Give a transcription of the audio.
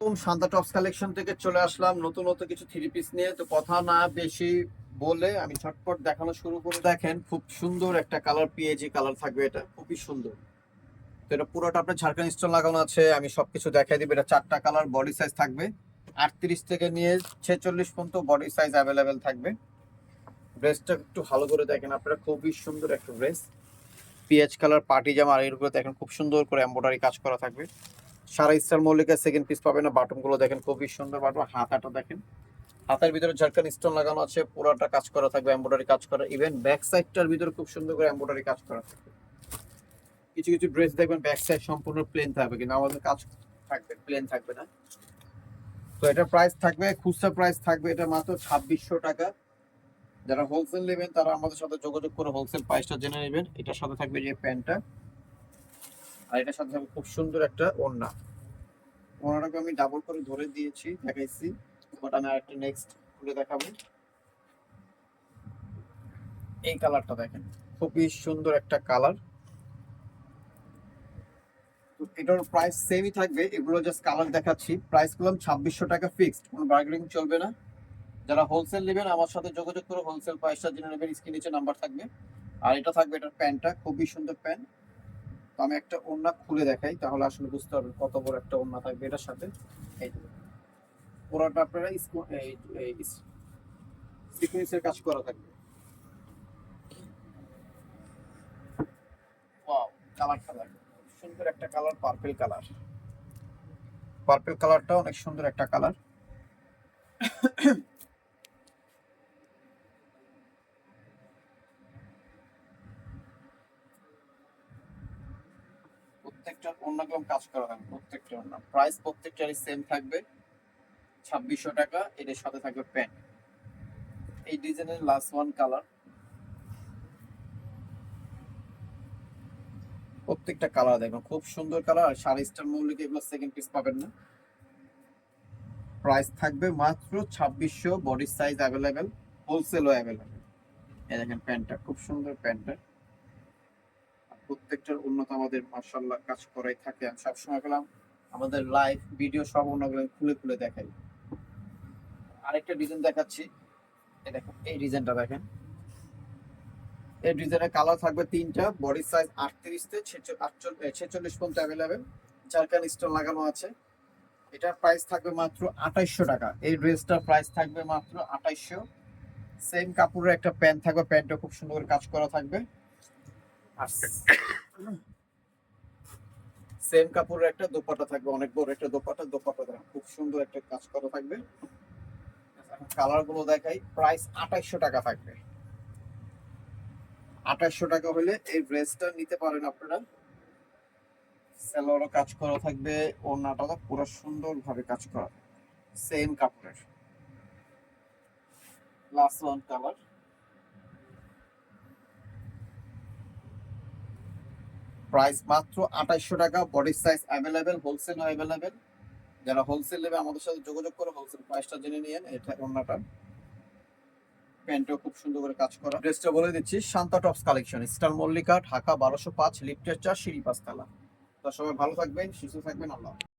Shanta tops collection থেকে চলে আসলাম নতুন নতুন কিছু থ্রি পিস নিয়ে। তো কথা না বেশি বলে আমি ঝটপট দেখানো শুরু করে দেখেন, খুব সুন্দর একটা কালার পিএজি কালার থাকবে এটা, খুবই সুন্দর। তো এটা পুরোটা আপনার ঝাড়খান্ড স্টোন লাগানো আছে, আমি সবকিছু দেখাই দিব, এটা চারটা কালার বডি সাইজ থাকবে। আটত্রিশ থেকে নিয়ে ছেচল্লিশ পর্যন্ত বডি সাইজ অ্যাভেলেবেল থাকবে। ড্রেসটা একটু ভালো করে দেখেন আপনারা, খুবই সুন্দর একটা ড্রেস পিএচ কালার পার্টি জামা আর এরগুলো দেখেন, খুব সুন্দর করে এম্ব্রয়ডারি কাজ করা থাকবে। সারা স্টার মল্লিকের সেকেন্ড পিস পাবেন না। বাটনগুলো দেখেন, খুবই সুন্দর বাটন হাতাটা দেখেন। হাতের ভিতরে ঝাড়খান স্টোন লাগানো আছে, পুরোটা কাজ করা থাকবে এম্ব্রয়ডারি কাজ করা। ইভেন ব্যাক সাইডটার ভিতরে খুব সুন্দর করে এম্ব্রয়ডারি কাজ করা থাকবে। কিছু কিছু ড্রেস দেখবেন ব্যাক সাইড সম্পূর্ণ প্লেন থাকবে, কিন্তু আমাদের কাজ থাকবে প্লেন থাকবে না। তো এটা প্রাইস থাকবে, খুচরা প্রাইস থাকবে, এটা মাত্র ছাব্বিশশো টাকা। যারা হোলসেল নেবেন, তারা আমাদের সাথে যোগাযোগ করে হোলসেল প্রাইসটা জেনে নেবেন। এটার সাথে থাকবে যে প্যান্টটা। আর এটার সাথে খুব সুন্দর একটা ওড়না। ওড়নাটাকে আমি ডাবল করে ধরে দিয়েছি, দেখাইছি। বাট আমি আরেকটা নেক্সট খুলে দেখাবো। এই কালারটা দেখেন, খুবই সুন্দর একটা কালার এটার প্রাইস সেমই থাকবে, এগুলো জাস্ট কালার দেখাচ্ছি। প্রাইস করলাম ছাব্বিশশো টাকা ফিক্সড কোনো বার্গেনিং চলবে না। যারা হোলসেল নেবেন, আমার সাথে যোগাযোগ করে হোলসেল প্রাইসটা জেনে নেবেন স্ক্রিন নিচে নাম্বার থাকবে। আর এটা থাকবে এটার প্যান্টটা, খুবই সুন্দর প্যান্ট। তো আমি একটা ওড়না খুলে দেখাই, তাহলে আসলে বুঝতে পারবেন কত বড় একটা ওড়না থাকবে এটার সাথে। এই। পুরোটা আপনারা সিকুয়েন্সের কাজ করা থাকবে। কালারটা দেখো সুন্দর একটা কালার, পার্পল কালার। পার্পল কালারটা অনেক সুন্দর একটা কালার। প্রত্যেকটা অন্যরকম কাজ করা হবে, প্রত্যেকটা অন্য। প্রাইস প্রত্যেকটারই সেম থাকবে। ছাব্বিশশো টাকা, এটার সাথে থাকবে প্যান্ট এই ডিজাইনের লাস্ট ওয়ান কালার প্রত্যেকটা কালার দেখুন, খুব সুন্দর কালার আর সাড়ে স্টার মৌলিক এগুলো সেকেন্ড পিস পাবেন না? প্রাইস থাকবে মাত্র ছাব্বিশশো বডি সাইজ অ্যাভেলেবেল হোলসেলও অ্যাভেলেবেল এই দেখেন প্যান্টটা খুব সুন্দর প্যান্টটা প্রত্যেকটার উন্নত আমাদের মার্শাল্লাহ কাজ করাই থাকে। আমি সবসময় পেলাম আমাদের লাইভ ভিডিও সব অন্যগুলো খুলে খুলে দেখাই। আরেকটা ডিজাইন দেখাচ্ছি। এই দেখো, এই ডিজাইনটা দেখেন। এই ডিজাইনের কালার থাকবে তিনটা বডি সাইজ আটত্রিশ থেকে ছেচল্লিশ পর্যন্ত অ্যাভেলেবেল চারকান স্টোন লাগানো আছে। এটার প্রাইস থাকবে মাত্র আঠাইশশো টাকা। এই ড্রেসটার প্রাইস থাকবে মাত্র আঠাইশশো। সেম কাপড়ের একটা প্যান্ট থাকবে প্যান্টটা খুব সুন্দর কাজ করা থাকবে। সেম কাপড়ের একটা দোপাটা থাকবে, অনেক বড় একটা দোপাটা দোপাটা দেখেন, খুব সুন্দর একটা কাজ করা থাকবে। কালারগুলো দেখাই প্রাইস আঠাইশশো টাকা থাকবে। আঠাইশশো টাকা হলে এই ড্রেসটা নিতে পারেন আপনারা। সেলোয়ারও কাজ করা থাকবে, ওড়নাটা পুরো সুন্দর ভাবে কাজ করা। সেম কাপড়ের। লাস্ট ওয়ান কালার প্রাইস মাত্র আঠাইশশো টাকা body size available wholesale available যারা হোলসেল নেবে, আমাদের সাথে যোগাযোগ করে হোলসেল প্রাইসটা জেনে নিয়েন এটা অন্যটা প্যান্টও খুব সুন্দর করে কাজ করা। ড্রেসটা বলে দিচ্ছি, Shanta tops collection, star Mallika, Dhaka বারোশো পাঁচ, লিফটের চার, সিঁড়ি পাঁচতলা তো সবাই ভালো থাকবেন, সুস্থ থাকবেন, আল্লাহ।